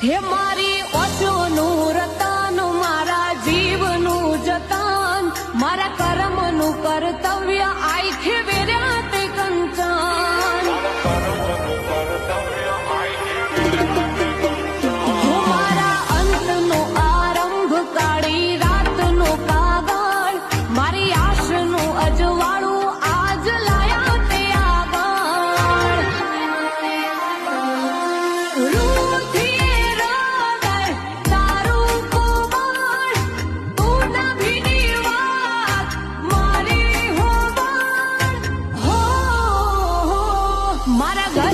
હે મારી ઓછોનું રતન મારા જીવનું જતન મારા કર્મનું કર્તવ્ય આઈ Maragão.